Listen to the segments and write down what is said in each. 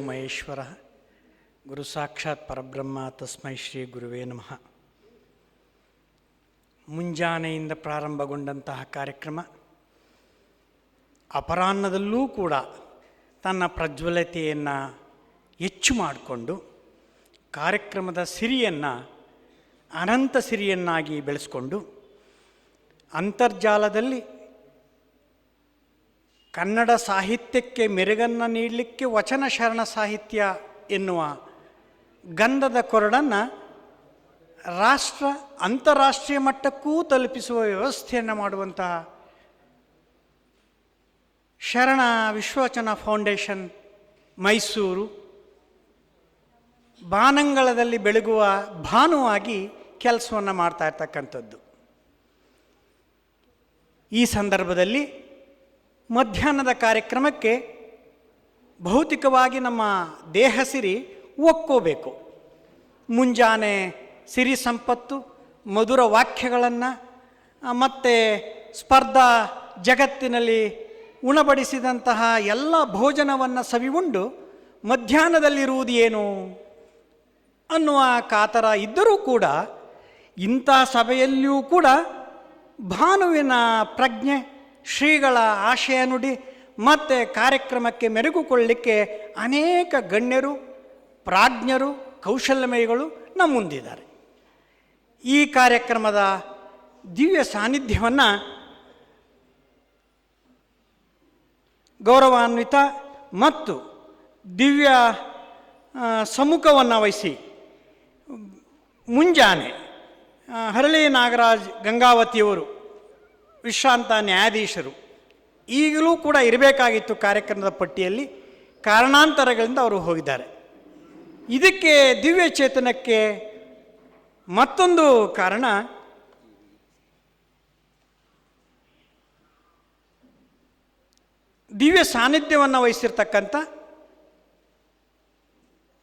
ಮಹೇಶ್ವರ, ಗುರು ಸಾಕ್ಷಾತ್ ಪರಬ್ರಹ್ಮ, ತಸ್ಮೈ ಶ್ರೀ ಗುರುವೇ ನಮಃ. ಮುಂಜಾನೆಯಿಂದ ಪ್ರಾರಂಭಗೊಂಡಂತಹ ಕಾರ್ಯಕ್ರಮ ಅಪರಾಹ್ನದಲ್ಲೂ ಕೂಡ ತನ್ನ ಪ್ರಜ್ವಲತೆಯನ್ನು ಹೆಚ್ಚು ಮಾಡಿಕೊಂಡು, ಕಾರ್ಯಕ್ರಮದ ಸಿರಿಯನ್ನು, ಅನಂತ ಸಿರಿಯನ್ನಾಗಿ ಬೆಳೆಸ್ಕೊಂಡು, ಅಂತರ್ಜಾಲದಲ್ಲಿ ಕನ್ನಡ ಸಾಹಿತ್ಯಕ್ಕೆ ಮೆರುಗನ್ನು ನೀಡಲಿಕ್ಕೆ ವಚನ ಶರಣ ಸಾಹಿತ್ಯ ಎನ್ನುವ ಗಂಧದ ಕೊರಡನ್ನು ರಾಷ್ಟ್ರ, ಅಂತಾರಾಷ್ಟ್ರೀಯ ಮಟ್ಟಕ್ಕೂ ತಲುಪಿಸುವ ವ್ಯವಸ್ಥೆಯನ್ನು ಮಾಡುವಂತಹ ಶರಣ ವಿಶ್ವವಚನ ಫೌಂಡೇಶನ್ ಮೈಸೂರು, ಬಾನಂಗಳದಲ್ಲಿ ಬೆಳಗುವ ಭಾನುವಾಗಿ ಕೆಲಸವನ್ನು ಮಾಡ್ತಾ ಇರ್ತಕ್ಕಂಥದ್ದು. ಈ ಸಂದರ್ಭದಲ್ಲಿ ಮಧ್ಯಾಹ್ನದ ಕಾರ್ಯಕ್ರಮಕ್ಕೆ ಭೌತಿಕವಾಗಿ ನಮ್ಮ ದೇಹ ಸಿರಿ ಒಕ್ಕೋಬೇಕು. ಮುಂಜಾನೆ ಸಿರಿ ಸಂಪತ್ತು, ಮಧುರ ವಾಕ್ಯಗಳನ್ನು ಮತ್ತು ಸ್ಪರ್ಧಾ ಜಗತ್ತಿನಲ್ಲಿ ಉಣಬಡಿಸಿದಂತಹ ಎಲ್ಲ ಭೋಜನವನ್ನು ಸವಿಗೊಂಡು ಮಧ್ಯಾಹ್ನದಲ್ಲಿರುವುದು ಏನು ಅನ್ನುವ ಕಾತರ ಇದ್ದರೂ ಕೂಡ ಇಂಥ ಸಭೆಯಲ್ಲಿಯೂ ಕೂಡ ಭಾನುವಿನ ಪ್ರಜ್ಞೆ ಶ್ರೀಗಳ ಆಶಯ ನುಡಿ ಮತ್ತು ಕಾರ್ಯಕ್ರಮಕ್ಕೆ ಮೆರುಗುಕೊಳ್ಳಲಿಕ್ಕೆ ಅನೇಕ ಗಣ್ಯರು, ಪ್ರಾಜ್ಞರು, ಕೌಶಲ್ಯಮಯಿಗಳು ನಮ್ಮ ಮುಂದಿದ್ದಾರೆ. ಈ ಕಾರ್ಯಕ್ರಮದ ದಿವ್ಯ ಸಾನ್ನಿಧ್ಯವನ್ನು ಗೌರವಾನ್ವಿತ ಮತ್ತು ದಿವ್ಯ ಸಮ್ಮುಖವನ್ನು ವಹಿಸಿ ಮುಂಜಾನೆ ಹರಳಿ ನಾಗರಾಜ್ ಗಂಗಾವತಿಯವರು ವಿಶ್ರಾಂತ ನ್ಯಾಯಾಧೀಶರು ಈಗಲೂ ಕೂಡ ಇರಬೇಕಾಗಿತ್ತು ಕಾರ್ಯಕ್ರಮದ ಪಟ್ಟಿಯಲ್ಲಿ ಕಾರಣಾಂತರಗಳಿಂದ ಅವರು ಹೋಗಿದ್ದಾರೆ. ಇದಕ್ಕೆ ದಿವ್ಯ ಚೇತನಕ್ಕೆ ಮತ್ತೊಂದು ಕಾರಣ ದಿವ್ಯ ಸಾನ್ನಿಧ್ಯವನ್ನು ವಹಿಸಿರ್ತಕ್ಕಂಥ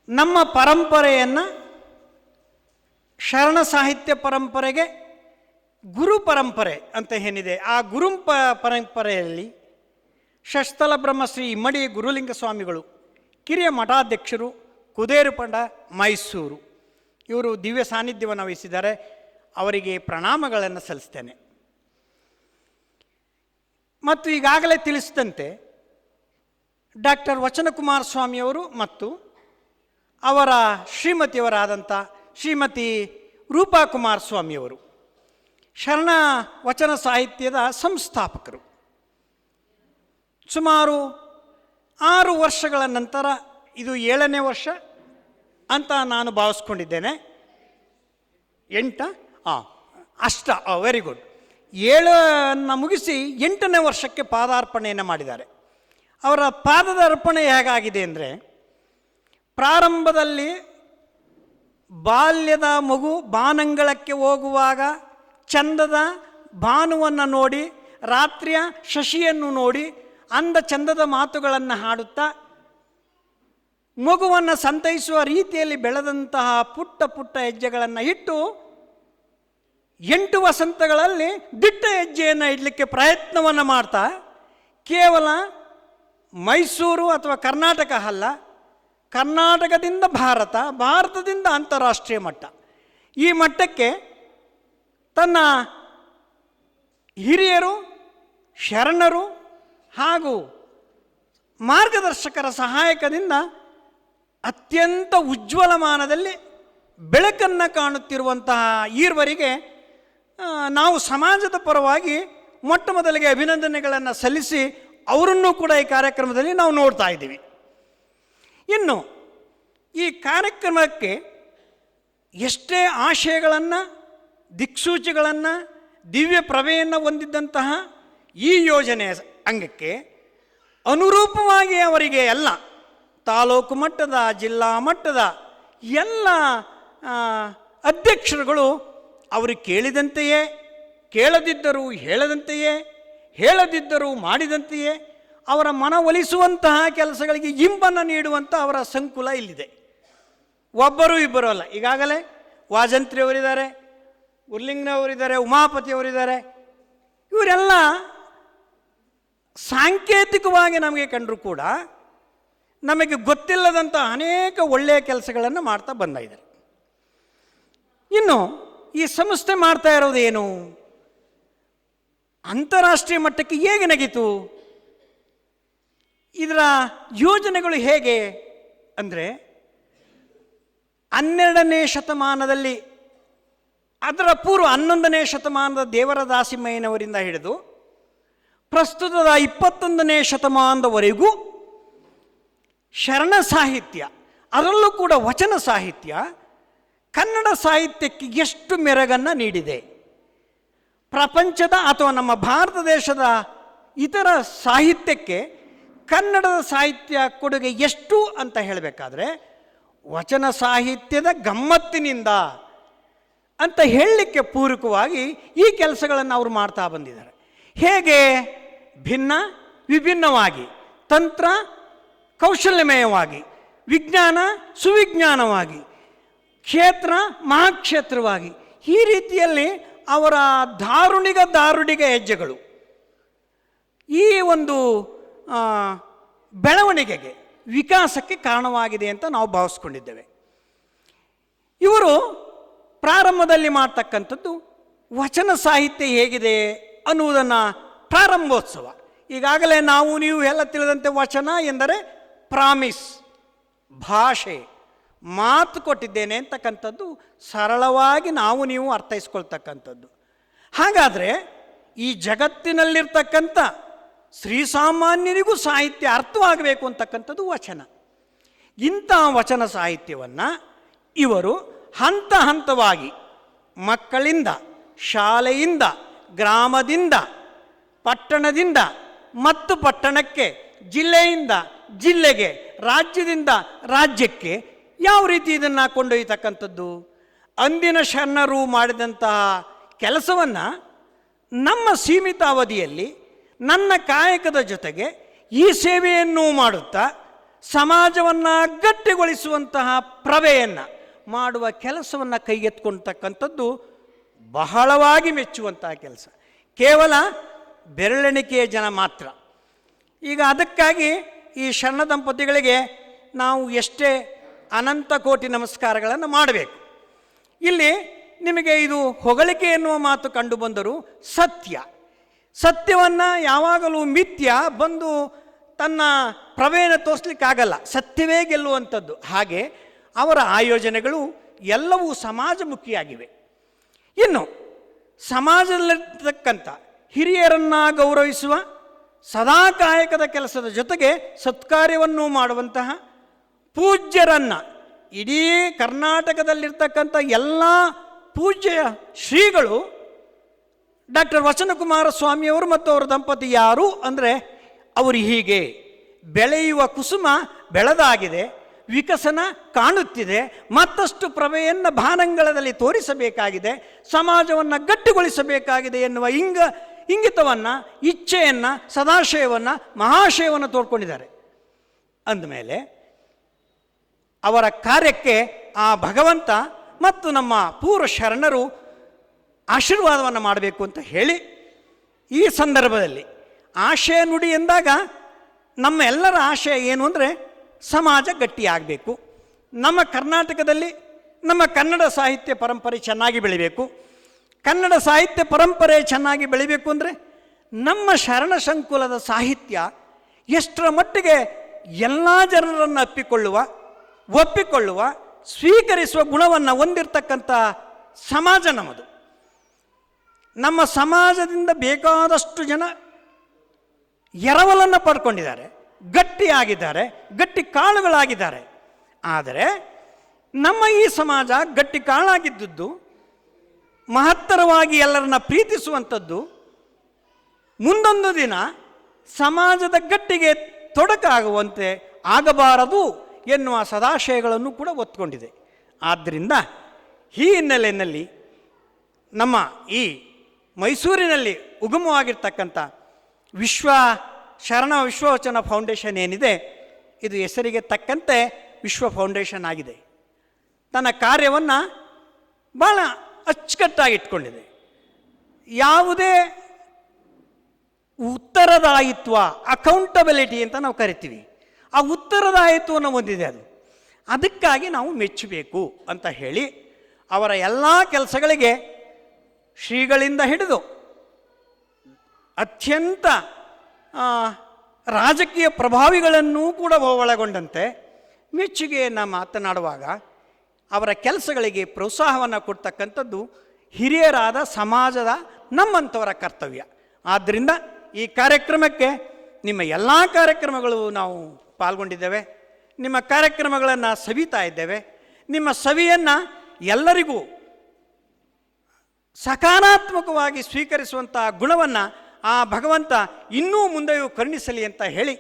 ನಮ್ಮ ಪರಂಪರೆಯನ್ನು ಶರಣ ಸಾಹಿತ್ಯ ಪರಂಪರೆಗೆ ಗುರು ಪರಂಪರೆ ಅಂತ ಏನಿದೆ, ಆ ಗುರು ಪ, ಪರಂಪರೆಯಲ್ಲಿ ಶಸ್ತಲ ಬ್ರಹ್ಮಶ್ರೀ ಇಮ್ಮಡಿ ಗುರುಲಿಂಗ ಸ್ವಾಮಿಗಳು, ಕಿರಿಯ ಮಠಾಧ್ಯಕ್ಷರು ಕುದೇರುಪಂಡ ಮೈಸೂರು. ಇವರು ದಿವ್ಯ ಸಾನ್ನಿಧ್ಯವನ್ನು ವಹಿಸಿದ್ದಾರೆ, ಅವರಿಗೆ ಪ್ರಣಾಮಗಳನ್ನು ಸಲ್ಲಿಸ್ತೇನೆ. ಮತ್ತು ಈಗಾಗಲೇ ತಿಳಿಸಿದಂತೆ, ಡಾಕ್ಟರ್ ವಚನಕುಮಾರ ಸ್ವಾಮಿಯವರು ಮತ್ತು ಅವರ ಶ್ರೀಮತಿಯವರಾದಂಥ ಶ್ರೀಮತಿ ರೂಪಾ ಕುಮಾರ್ ಸ್ವಾಮಿಯವರು. ಶರಣ ವಚನ ಸಾಹಿತ್ಯದ ಸಂಸ್ಥಾಪಕರು. ಸುಮಾರು ಆರು ವರ್ಷಗಳ ನಂತರ ಇದು ಏಳನೇ ವರ್ಷ ಅಂತ ನಾನು ಭಾವಿಸ್ಕೊಂಡಿದ್ದೇನೆ. ಎಂಟ, ಆ, ಅಷ್ಟ ವೆರಿ ಗುಡ್ ಏಳನ್ನು ಮುಗಿಸಿ ಎಂಟನೇ ವರ್ಷಕ್ಕೆ ಪಾದಾರ್ಪಣೆಯನ್ನು ಮಾಡಿದ್ದಾರೆ. ಅವರ ಪಾದದ ಅರ್ಪಣೆ ಹೇಗಾಗಿದೆ ಅಂದರೆ, ಪ್ರಾರಂಭದಲ್ಲಿ ಬಾಲ್ಯದ ಮಗು ಬಾನಂಗಳಕ್ಕೆ ಹೋಗುವಾಗ ಚಂದದ ಭಾನುವನ್ನು ನೋಡಿ, ರಾತ್ರಿಯ ಶಶಿಯನ್ನು ನೋಡಿ, ಅಂದ ಚಂದದ ಮಾತುಗಳನ್ನು ಹಾಡುತ್ತಾ, ಮಗುವನ್ನು ಸಂತೈಸುವ ರೀತಿಯಲ್ಲಿ ಬೆಳೆದಂತಹ ಪುಟ್ಟ ಪುಟ್ಟ ಹೆಜ್ಜೆಗಳನ್ನು ಇಟ್ಟು, ಎಂಟು ವಸಂತಗಳಲ್ಲಿ ದಿಟ್ಟ ಹೆಜ್ಜೆಯನ್ನು ಇಡಲಿಕ್ಕೆ ಪ್ರಯತ್ನವನ್ನು ಮಾಡ್ತಾ, ಕೇವಲ ಮೈಸೂರು ಅಥವಾ ಕರ್ನಾಟಕ ಅಲ್ಲ, ಕರ್ನಾಟಕದಿಂದ ಭಾರತ, ಭಾರತದಿಂದ ಅಂತಾರಾಷ್ಟ್ರೀಯ ಮಟ್ಟ. ಈ ಮಟ್ಟಕ್ಕೆ ತನ್ನ ಹಿರಿಯರು, ಶರಣರು ಹಾಗೂ ಮಾರ್ಗದರ್ಶಕರ ಸಹಾಯಕದಿಂದ ಅತ್ಯಂತ ಉಜ್ವಲಮಾನದಲ್ಲಿ ಬೆಳಕನ್ನು ಕಾಣುತ್ತಿರುವಂತಹ ಈರ್ವರಿಗೆ ನಾವು ಸಮಾಜದ ಪರವಾಗಿ ಮೊಟ್ಟ ಮೊದಲಿಗೆ ಅಭಿನಂದನೆಗಳನ್ನು ಸಲ್ಲಿಸಿ ಅವರನ್ನು ಕೂಡ ಈ ಕಾರ್ಯಕ್ರಮದಲ್ಲಿ ನಾವು ನೋಡ್ತಾ ಇದ್ದೀವಿ. ಇನ್ನು ಈ ಕಾರ್ಯಕ್ರಮಕ್ಕೆ ಎಷ್ಟೇ ಆಶಯಗಳನ್ನು ದಿಕ್ಸೂಚಿಗಳನ್ನು, ದಿವ್ಯ ಪ್ರಭೆಯನ್ನು ಹೊಂದಿದ್ದಂತಹ ಈ ಯೋಜನೆಯ ಅಂಗಕ್ಕೆ ಅನುರೂಪವಾಗಿ ಅವರಿಗೆ ಎಲ್ಲ ತಾಲೂಕು ಮಟ್ಟದ, ಜಿಲ್ಲಾ ಮಟ್ಟದ ಎಲ್ಲ ಅಧ್ಯಕ್ಷರುಗಳು ಅವರು ಕೇಳಿದಂತೆಯೇ, ಕೇಳದಿದ್ದರೂ ಹೇಳದಂತೆಯೇ, ಹೇಳದಿದ್ದರೂ ಮಾಡಿದಂತೆಯೇ ಅವರ ಮನವೊಲಿಸುವಂತಹ ಕೆಲಸಗಳಿಗೆ ಇಂಬನ್ನು ನೀಡುವಂಥ ಅವರ ಸಂಕುಲ ಇಲ್ಲಿದೆ. ಒಬ್ಬರು ಇಬ್ಬರು ಅಲ್ಲ. ಈಗಾಗಲೇ ವಾಜಂತ್ರಿ ಅವರಿದ್ದಾರೆ ಉರ್ಲಿಂಗ್ನವರಿದ್ದಾರೆ, ಉಮಾಪತಿಯವರಿದ್ದಾರೆ. ಇವರೆಲ್ಲ ಸಾಂಕೇತಿಕವಾಗಿ ನಮಗೆ ಕಂಡರೂ ಕೂಡ ನಮಗೆ ಗೊತ್ತಿಲ್ಲದಂಥ ಅನೇಕ ಒಳ್ಳೆಯ ಕೆಲಸಗಳನ್ನು ಮಾಡ್ತಾ ಬಂದ ಇದ್ದಾರೆ. ಇನ್ನು ಈ ಸಂಸ್ಥೆ ಮಾಡ್ತಾ ಇರೋದೇನು ಅಂತಾರಾಷ್ಟ್ರೀಯ ಮಟ್ಟಕ್ಕೆ ಹೇಗೆ ನಗೀತು? ಇದರ ಯೋಜನೆಗಳು ಹೇಗೆ? ಅಂದರೆ ಹನ್ನೆರಡನೇ ಶತಮಾನದಲ್ಲಿ ಅದರ ಪೂರ್ವ ಹನ್ನೊಂದನೇ ಶತಮಾನದ ದೇವರ ದಾಸಿಮಯ್ಯನವರಿಂದ ಹಿಡಿದು ಪ್ರಸ್ತುತದ ಇಪ್ಪತ್ತೊಂದನೇ ಶತಮಾನದವರೆಗೂ ಶರಣ ಸಾಹಿತ್ಯ, ಅದರಲ್ಲೂ ಕೂಡ ವಚನ ಸಾಹಿತ್ಯ, ಕನ್ನಡ ಸಾಹಿತ್ಯಕ್ಕೆ ಎಷ್ಟು ಮೆರಗನ್ನು ನೀಡಿದೆ. ಪ್ರಪಂಚದ ಅಥವಾ ನಮ್ಮ ಭಾರತ ದೇಶದ ಇತರ ಸಾಹಿತ್ಯಕ್ಕೆ ಕನ್ನಡದ ಸಾಹಿತ್ಯ ಕೊಡುಗೆ ಎಷ್ಟು ಅಂತ ಹೇಳಬೇಕಾದ್ರೆ, ವಚನ ಸಾಹಿತ್ಯದ ಗಮ್ಮತ್ತಿನಿಂದ ಅಂತ ಹೇಳಲಿಕ್ಕೆ ಪೂರಕವಾಗಿ ಈ ಕೆಲಸಗಳನ್ನು ಅವರು ಮಾಡ್ತಾ ಬಂದಿದ್ದಾರೆ. ಹೇಗೆ? ಭಿನ್ನ, ವಿಭಿನ್ನವಾಗಿ. ತಂತ್ರ, ಕೌಶಲ್ಯಮಯವಾಗಿ. ವಿಜ್ಞಾನ, ಸುವಿಜ್ಞಾನವಾಗಿ. ಕ್ಷೇತ್ರ, ಮಹಾಕ್ಷೇತ್ರವಾಗಿ. ಈ ರೀತಿಯಲ್ಲಿ ಅವರ ದಾರುಣಿಗ ದಾರುಣಿಗ ಹೆಜ್ಜೆಗಳು. ಈ ಒಂದು ಬೆಳವಣಿಗೆಗೆ, ವಿಕಾಸಕ್ಕೆ ಕಾರಣವಾಗಿದೆ ಅಂತ ನಾವು ಭಾವಿಸ್ಕೊಂಡಿದ್ದೇವೆ. ಇವರು ಪ್ರಾರಂಭದಲ್ಲಿ ಮಾಡ್ತಕ್ಕಂಥದ್ದು ವಚನ ಸಾಹಿತ್ಯ ಹೇಗಿದೆ ಅನ್ನುವುದನ್ನು ಪ್ರಾರಂಭೋತ್ಸವ. ಈಗಾಗಲೇ ನಾವು ನೀವು ಎಲ್ಲ ತಿಳಿದಂತೆ ವಚನ ಎಂದರೆ ಪ್ರಾಮಿಸ್, ಭಾಷೆ, ಮಾತು ಕೊಟ್ಟಿದ್ದೇನೆ ಅಂತಕ್ಕಂಥದ್ದು ಸರಳವಾಗಿ ನಾವು ನೀವು ಅರ್ಥೈಸ್ಕೊಳ್ತಕ್ಕಂಥದ್ದು. ಹಾಗಾದರೆ ಈ ಜಗತ್ತಿನಲ್ಲಿರ್ತಕ್ಕಂಥ ಶ್ರೀಸಾಮಾನ್ಯರಿಗೂ ಸಾಹಿತ್ಯ ಅರ್ಥವಾಗಬೇಕು ಅಂತಕ್ಕಂಥದ್ದು ವಚನ. ಇಂಥ ವಚನ ಸಾಹಿತ್ಯವನ್ನು ಇವರು ಹಂತ ಹಂತವಾಗಿ ಮಕ್ಕಳಿಂದ, ಶಾಲೆಯಿಂದ, ಗ್ರಾಮದಿಂದ, ಪಟ್ಟಣದಿಂದ, ಮತ್ತು ಪಟ್ಟಣಕ್ಕೆ, ಜಿಲ್ಲೆಯಿಂದ, ಜಿಲ್ಲೆಗೆ, ರಾಜ್ಯದಿಂದ ರಾಜ್ಯಕ್ಕೆ ಯಾವ ರೀತಿ ಇದನ್ನು ಕೊಂಡೊಯ್ಯತಕ್ಕಂಥದ್ದು? ಅಂದಿನ ಶರಣರು ಮಾಡಿದಂತಹ ಕೆಲಸವನ್ನು ನಮ್ಮ ಸೀಮಿತ ಅವಧಿಯಲ್ಲಿ ನನ್ನ ಕಾಯಕದ ಜೊತೆಗೆ ಈ ಸೇವೆಯನ್ನು ಮಾಡುತ್ತಾ ಸಮಾಜವನ್ನು ಗಟ್ಟಿಗೊಳಿಸುವಂತಹ ಪ್ರಭೆಯನ್ನು ಮಾಡುವ ಕೆಲಸವನ್ನು ಕೈಗೆತ್ಕೊಳ್ತಕ್ಕಂಥದ್ದು ಬಹಳವಾಗಿ ಮೆಚ್ಚುವಂತಹ ಕೆಲಸ. ಕೇವಲ ಬೆರಳೆಣಿಕೆಯ ಜನ ಮಾತ್ರ. ಈಗ ಅದಕ್ಕಾಗಿ ಈ ಶರಣ ದಂಪತಿಗಳಿಗೆ ನಾವು ಎಷ್ಟೇ ಅನಂತ ಕೋಟಿ ನಮಸ್ಕಾರಗಳನ್ನು ಮಾಡಬೇಕು. ಇಲ್ಲಿ ನಿಮಗೆ ಇದು ಹೊಗಳಿಕೆ ಎನ್ನುವ ಮಾತು ಕಂಡು ಬಂದರೂ ಸತ್ಯ. ಸತ್ಯವನ್ನು ಯಾವಾಗಲೂ ಮಿಥ್ಯ ಬಂದು ತನ್ನ ಪ್ರವೇಣ ತೋರಿಸ್ಲಿಕ್ಕಾಗಲ್ಲ. ಸತ್ಯವೇ ಗೆಲ್ಲುವಂಥದ್ದು. ಹಾಗೆ ಅವರ ಆಯೋಜನೆಗಳು ಎಲ್ಲವೂ ಸಮಾಜಮುಖಿಯಾಗಿವೆ. ಇನ್ನು ಸಮಾಜದಲ್ಲಿರ್ತಕ್ಕಂಥ ಹಿರಿಯರನ್ನ ಗೌರವಿಸುವ ಸದಾ ಕಾಯಕದ ಕೆಲಸದ ಜೊತೆಗೆ ಸತ್ಕಾರ್ಯವನ್ನು ಮಾಡುವಂತಹ ಪೂಜ್ಯರನ್ನು ಇಡೀ ಕರ್ನಾಟಕದಲ್ಲಿರ್ತಕ್ಕಂಥ ಎಲ್ಲ ಪೂಜ್ಯ ಶ್ರೀಗಳು ಡಾಕ್ಟರ್ ವಚನಕುಮಾರ ಸ್ವಾಮಿಯವರು ಮತ್ತು ಅವರ ದಂಪತಿ ಯಾರು ಅಂದರೆ ಅವರು ಹೀಗೆ ಬೆಳೆಯುವ ಕುಸುಮ ಬೆಳೆದಾಗಿದೆ. ವಿಕಸನ ಕಾಣುತ್ತಿದೆ. ಮತ್ತಷ್ಟು ಪ್ರಭೆಯನ್ನು ಭಾನಂಗಳದಲ್ಲಿ ತೋರಿಸಬೇಕಾಗಿದೆ. ಸಮಾಜವನ್ನು ಗಟ್ಟಿಗೊಳಿಸಬೇಕಾಗಿದೆ ಎನ್ನುವ ಇಂಗ, ಇಂಗಿತವನ್ನು, ಇಚ್ಛೆಯನ್ನು, ಸದಾಶಯವನ್ನು, ಮಹಾಶಯವನ್ನು ತೋಡ್ಕೊಂಡಿದ್ದಾರೆ. ಅಂದಮೇಲೆ ಅವರ ಕಾರ್ಯಕ್ಕೆ ಆ ಭಗವಂತ ಮತ್ತು ನಮ್ಮ ಪೂರ್ವ ಶರಣರು ಆಶೀರ್ವಾದವನ್ನು ಮಾಡಬೇಕು ಅಂತ ಹೇಳಿ ಈ ಸಂದರ್ಭದಲ್ಲಿ ಆಶಯ ನುಡಿ ಎಂದಾಗ ನಮ್ಮ ಎಲ್ಲರ ಆಶಯ ಏನು ಅಂದರೆ ಸಮಾಜ ಗಟ್ಟಿಯಾಗಬೇಕು. ನಮ್ಮ ಕರ್ನಾಟಕದಲ್ಲಿ ನಮ್ಮ ಕನ್ನಡ ಸಾಹಿತ್ಯ ಪರಂಪರೆ ಚೆನ್ನಾಗಿ ಬೆಳಿಬೇಕು. ಕನ್ನಡ ಸಾಹಿತ್ಯ ಪರಂಪರೆ ಚೆನ್ನಾಗಿ ಬೆಳಿಬೇಕು ಅಂದರೆ ನಮ್ಮ ಶರಣ ಸಂಕುಲದ ಸಾಹಿತ್ಯ ಎಷ್ಟರ ಮಟ್ಟಿಗೆ ಎಲ್ಲ ಜನರನ್ನು ಅಪ್ಪಿಕೊಳ್ಳುವ, ಒಪ್ಪಿಕೊಳ್ಳುವ, ಸ್ವೀಕರಿಸುವ ಗುಣವನ್ನು ಹೊಂದಿರತಕ್ಕಂಥ ಸಮಾಜ ನಮ್ಮದು. ನಮ್ಮ ಸಮಾಜದಿಂದ ಬೇಕಾದಷ್ಟು ಜನ ಎರವಲನ್ನು ಪಡ್ಕೊಂಡಿದ್ದಾರೆ. ಗಟ್ಟಿಯಾಗಿದ್ದಾರೆ, ಗಟ್ಟಿ ಕಾಳುಗಳಾಗಿದ್ದಾರೆ. ಆದರೆ ನಮ್ಮ ಈ ಸಮಾಜ ಗಟ್ಟಿ ಕಾಳಾಗಿದ್ದದ್ದು, ಮಹತ್ತರವಾಗಿ ಎಲ್ಲರನ್ನ ಪ್ರೀತಿಸುವಂಥದ್ದು, ಮುಂದೊಂದು ದಿನ ಸಮಾಜದ ಗಟ್ಟಿಗೆ ತೊಡಕಾಗುವಂತೆ ಆಗಬಾರದು ಎನ್ನುವ ಸದಾಶಯಗಳನ್ನು ಕೂಡ ಒತ್ಕೊಂಡಿದೆ ಆದ್ದರಿಂದ ಈ ಹಿನ್ನೆಲೆಯಲ್ಲಿ ನಮ್ಮ ಈ ಮೈಸೂರಿನಲ್ಲಿ ಉಗಮವಾಗಿರ್ತಕ್ಕಂಥ ವಿಶ್ವ ಶರಣ ವಿಶ್ವವಚನ ಫೌಂಡೇಶನ್ ಏನಿದೆ, ಇದು ಹೆಸರಿಗೆ ತಕ್ಕಂತೆ ವಿಶ್ವ ಫೌಂಡೇಶನ್ ಆಗಿದೆ. ತನ್ನ ಕಾರ್ಯವನ್ನು ಭಾಳ ಅಚ್ಚುಕಟ್ಟಾಗಿ ಇಟ್ಕೊಂಡಿದೆ. ಯಾವುದೇ ಉತ್ತರದಾಯಿತ್ವ ಅಕೌಂಟಬಿಲಿಟಿ ಅಂತ ನಾವು ಕರಿತೀವಿ. ಆ ಉತ್ತರದಾಯಿತ್ವವನ್ನು ಹೊಂದಿದೆ ಅದು. ಅದಕ್ಕಾಗಿ ನಾವು ಮೆಚ್ಚಬೇಕು ಅಂತ ಹೇಳಿ ಅವರ ಎಲ್ಲ ಕೆಲಸಗಳಿಗೆ ಶ್ರೀಗಳಿಂದ ಹಿಡಿದು ಅತ್ಯಂತ ರಾಜಕೀಯ ಪ್ರಭಾವಿಗಳನ್ನೂ ಕೂಡ ಒಳಗೊಂಡಂತೆ. ಮೆಚ್ಚುಗೆಯನ್ನು ಮಾತನಾಡುವಾಗ ಅವರ ಕೆಲಸಗಳಿಗೆ ಪ್ರೋತ್ಸಾಹವನ್ನು ಕೊಡ್ತಕ್ಕಂಥದ್ದು ಹಿರಿಯರಾದ ಸಮಾಜದ ನಮ್ಮಂಥವರ ಕರ್ತವ್ಯ. ಆದ್ದರಿಂದ ಈ ಕಾರ್ಯಕ್ರಮಕ್ಕೆ ನಿಮ್ಮ ಎಲ್ಲ ಕಾರ್ಯಕ್ರಮಗಳು ನಾವು ಪಾಲ್ಗೊಂಡಿದ್ದೇವೆ. ನಿಮ್ಮ ಕಾರ್ಯಕ್ರಮಗಳನ್ನು ಸವಿತಾ ಇದ್ದೇವೆ. ನಿಮ್ಮ ಸವಿಯನ್ನು ಎಲ್ಲರಿಗೂ ಸಕಾರಾತ್ಮಕವಾಗಿ ಸ್ವೀಕರಿಸುವಂತಹ ಗುಣವನ್ನು ಆ ಭಗವಂತ ಇನ್ನೂ ಮುಂದೆಯೂ ಕರುಣಿಸಲಿ ಅಂತ ಹೇಳಿ,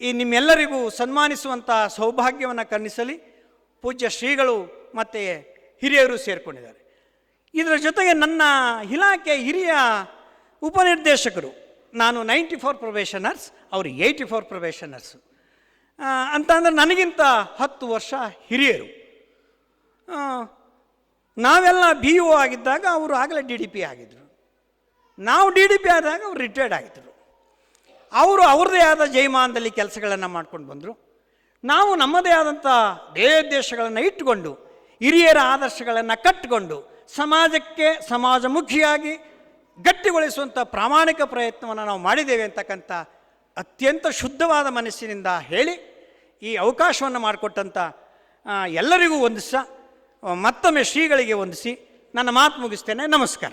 ಈ ನಿಮ್ಮೆಲ್ಲರಿಗೂ ಸನ್ಮಾನಿಸುವಂಥ ಸೌಭಾಗ್ಯವನ್ನು ಕರುಣಿಸಲಿ, ಪೂಜ್ಯ ಶ್ರೀಗಳು ಮತ್ತು ಹಿರಿಯರು ಸೇರಿಕೊಂಡಿದ್ದಾರೆ. ಇದರ ಜೊತೆಗೆ ನನ್ನ ಇಲಾಖೆ ಹಿರಿಯ ಉಪನಿರ್ದೇಶಕರು, ನಾನು ನೈಂಟಿ ಫೋರ್ ಪ್ರೊಬೇಷನರ್ಸ್ ಅವರು ಏಯ್ಟಿ ಫೋರ್ ಪ್ರೊಬೇಷನರ್ಸು ಅಂತಂದರೆ ನನಗಿಂತ ಹತ್ತು ವರ್ಷ ಹಿರಿಯರು. ನಾವೆಲ್ಲ ಬಿ ಒ ಆಗಿದ್ದಾಗ ಅವರು ಆಗಲೇ ಡಿ ಡಿ ಪಿ ಆಗಿದ್ದರು ನಾವು ಡಿ ಡಿ ಪಿ ಆದಾಗ ಅವ್ರು ರಿಟೈರ್ಡ್ ಆಗಿದ್ದರು ಅವರು ಅವ್ರದ್ದೇ ಆದ ಜೈಮಾನದಲ್ಲಿ ಕೆಲಸಗಳನ್ನು ಮಾಡ್ಕೊಂಡು ಬಂದರು. ನಾವು ನಮ್ಮದೇ ಆದಂಥ ದೇಶಗಳನ್ನು ಇಟ್ಟುಕೊಂಡು, ಹಿರಿಯರ ಆದರ್ಶಗಳನ್ನು ಕಟ್ಟಿಕೊಂಡು, ಸಮಾಜಕ್ಕೆ ಸಮಾಜಮುಖಿಯಾಗಿ ಗಟ್ಟಿಗೊಳಿಸುವಂಥ ಪ್ರಾಮಾಣಿಕ ಪ್ರಯತ್ನವನ್ನು ನಾವು ಮಾಡಿದ್ದೇವೆ ಅಂತಕ್ಕಂಥ ಅತ್ಯಂತ ಶುದ್ಧವಾದ ಮನಸ್ಸಿನಿಂದ ಹೇಳಿ ಈ ಅವಕಾಶವನ್ನು ಮಾಡಿಕೊಟ್ಟಂಥ ಎಲ್ಲರಿಗೂ ವಂದಿಸ ಮತ್ತೊಮ್ಮೆ ಶ್ರೀಗಳಿಗೆ ವಂದಿಸಿ ನನ್ನ ಮಾತು ಮುಗಿಸ್ತೇನೆ. ನಮಸ್ಕಾರ.